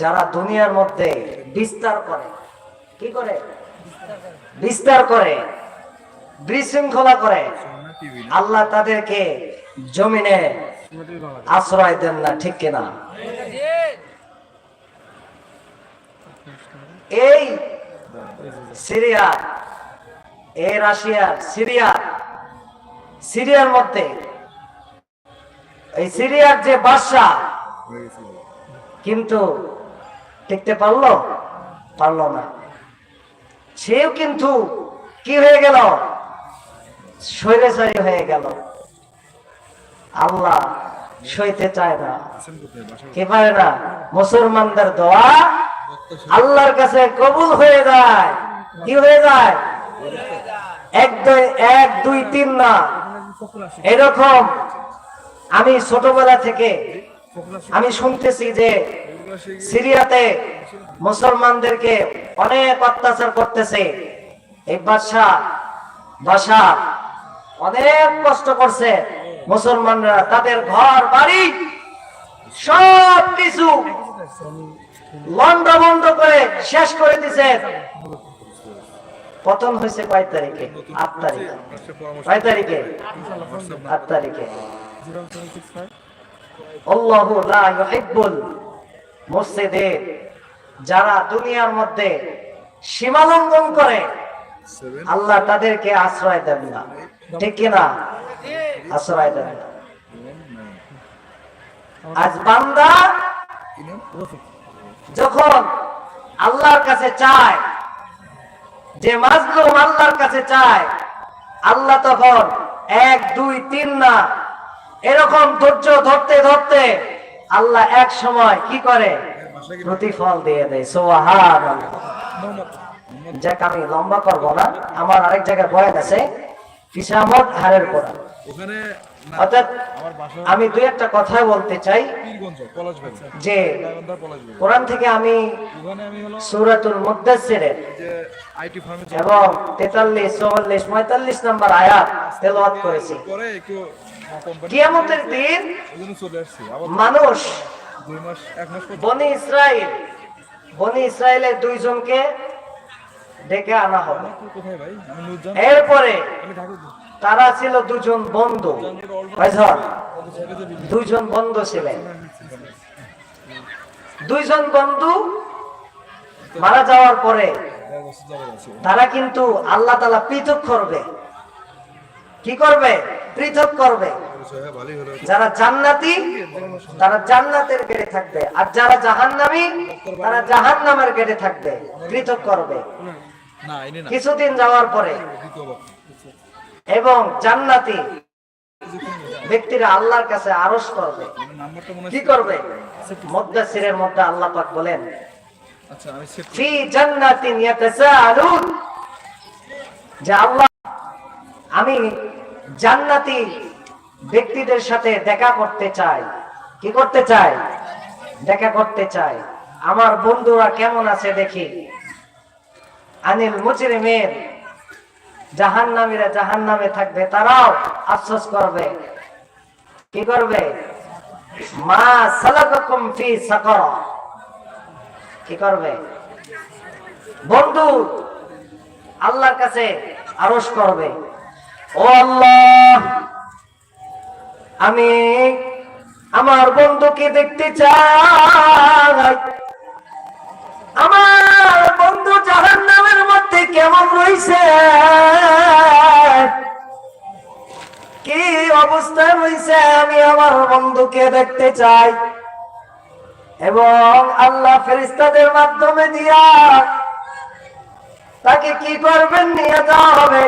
যারা দুনিয়ার মধ্যে বিস্তার করে, কি করে? বিস্তার করে, বিশৃঙ্খলা করে, আল্লাহ তাদেরকে জমিনে আশ্রয় দেন না, ঠিক কিনা? এই সিরিয়া, এই রাশিয়া, সিরিয়া, সিরিয়ার মধ্যে এই সিরিয়ার যে বাদশাহ, কিন্তু টিকতে পারল? পারল না। সেও কিন্তু কি হয়ে গেল? স্বৈরাচারী হয়ে গেল। আল্লাহ সইতে চায় না। কে পারে না? মুসলমানদের দোয়া আল্লাহর কাছে কবুল হয়ে যায়। কি হয়ে যায়? এক দুই এক, দুই, তিন না। এরকম আমি ছোটবেলা থেকে আমি শুনতেছি যে সিরিয়াতে মুসলমানদেরকে অনেক অত্যাচার করতেছে। এই বাদশাহ বাদশাহ অনেক কষ্ট করছে মুসলমানরা, তাদের ঘর, বাড়ি সব কিছু লন্ড করে শেষ করে দিছে। পতন হয়েছে কয় তারিখে? আট তারিখে। কয় তারিখে? আট তারিখে। যারা দুনিয়ার মধ্যে সীমা লঙ্ঘন করে, আল্লাহ তাদেরকে আশ্রয় দেন না। ঠিক কিনা আশ্রয় দেন না। আজ বান্দা যখন আল্লাহর কাছে চায়, যে মাজলুম আল্লাহর কাছে চায়, আল্লাহ তখন এক, দুই, তিন না এরকম ধৈর্য ধরতে ধরতে আল্লাহ এক সময় কি করে? প্রতিফল দিয়ে দেয়। সোহান যাক আমি লম্বা করব না। আমার আরেক জায়গায় বয়ান আছে কিসামত হারের অর্থাৎ আমি দুই একটা কথা বলতে চাই। যে কোরআন থেকে আমি সূরাতুল ফার্মে এবং তেতাল্লিশ চুয়াল্লিশ পঁয়তাল্লিশ নম্বর আয়াত তেলাওয়াত করেছি। কিয়ামতের দিন মানুষ বনি ইসরায়েল বনি ইসরায়েলের দুইজনকে ডেকে আনা হবে। এরপরে তারা ছিল দুজন বন্ধু? দুইজন বন্ধু ছিলেন। দুইজন বন্ধু মারা যাওয়ার পরে তারা কিন্তু আল্লাহ তালা পৃথক করবে। কি করবে? পৃথক করবে। যারা জান্নাতি, তারা জান্নাতের গেটে থাকবে। আর যারা জাহান্নামী, তারা জাহান্নামের গেটে থাকবে। পৃথক করবে। কিছুদিন যাওয়ার পরে এবং জান্নাতি ব্যক্তিরা আল্লাহর কাছে আরস করবে। কি করবে? মুদ্দাসিরের মধ্যে আল্লাহ পাক বলেন, ফি যে আল্লাহ, আমি জান্নাতি ব্যক্তিদের সাথে দেখা করতে চাই। কি করতে চাই? দেখা করতে চাই। আমার বন্ধুরা কেমন আছে দেখি। আনিল মুজরিমের জাহান্নামীরা জাহান্নামে থাকবে, তারাও আফসোস করবে। কি করবে? মা সালাকাকুম ফি সাকার। কি করবে? বন্ধু আল্লাহর কাছে আরস করবে। ও আল্লাহ, আমি আমার বন্ধুকে দেখতে চাই। আমার বন্ধু জাহান নামের মধ্যে কেমন রয়েছে? কি অবস্থায় রয়েছে? আমি আমার বন্ধুকে দেখতে চাই। এবং আল্লাহ ফেরিস্তাদের মাধ্যমে দিয়া তাকে কি করবেন নিয়ে যাওয়া হবে?